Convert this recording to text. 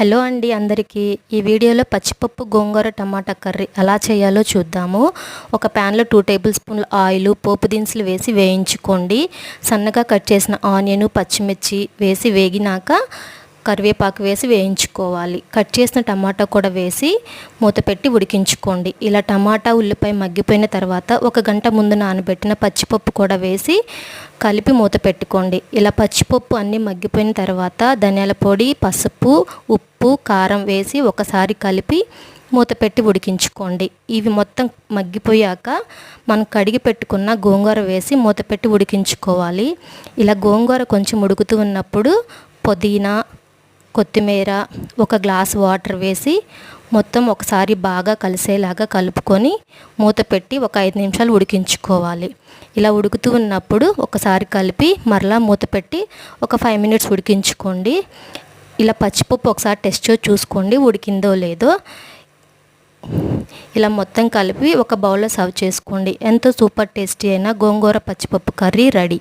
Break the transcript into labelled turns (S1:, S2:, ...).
S1: Hello అండి అందరికీ. ఈ వీడియోలో పచ్చిపప్పు గోంగూర టమాటా కర్రీ ఎలా చేయాలో చూద్దాము. ఒక ప్యాన్లో టూ టేబుల్ స్పూన్ల ఆయిల్ పోపు దినుసులు వేసి వేయించుకోండి. సన్నగా కట్ చేసిన ఆనియన్ పచ్చిమిర్చి వేసి వేగినాక కరివేపాకు వేసి వేయించుకోవాలి. కట్ చేసిన టమాటా కూడా వేసి మూత పెట్టి ఉడికించుకోండి. ఇలా టమాటా ఉల్లిపాయ మగ్గిపోయిన తర్వాత ఒక గంట ముందు నానబెట్టిన పచ్చిపప్పు కూడా వేసి కలిపి మూత పెట్టుకోండి. ఇలా పచ్చిపప్పు అన్నీ మగ్గిపోయిన తర్వాత ధనియాల పొడి పసుపు ఉప్పు కారం వేసి ఒకసారి కలిపి మూత పెట్టి ఉడికించుకోండి. ఇవి మొత్తం మగ్గిపోయాక మనం కడిగి పెట్టుకున్న గోంగూర వేసి మూత పెట్టి ఉడికించుకోవాలి. ఇలా గోంగూర కొంచెం ఉడుకుతూ ఉన్నప్పుడు పుదీనా కొత్తిమీర ఒక గ్లాస్ వాటర్ వేసి మొత్తం ఒకసారి బాగా కలిసేలాగా కలుపుకొని మూత పెట్టి ఒక ఐదు నిమిషాలు ఉడికించుకోవాలి. ఇలా ఉడుకుతూ ఉన్నప్పుడు ఒకసారి కలిపి మరలా మూత పెట్టి ఒక ఫైవ్ మినిట్స్ ఉడికించుకోండి. ఇలా పచ్చిపప్పు ఒకసారి టెస్ట్ చూసుకోండి ఉడికిందో లేదో. ఇలా మొత్తం కలిపి ఒక బౌల్లో సర్వ్ చేసుకోండి. ఎంతో సూపర్ టేస్టీ అయిన గోంగూర పచ్చిపప్పు కర్రీ రెడీ.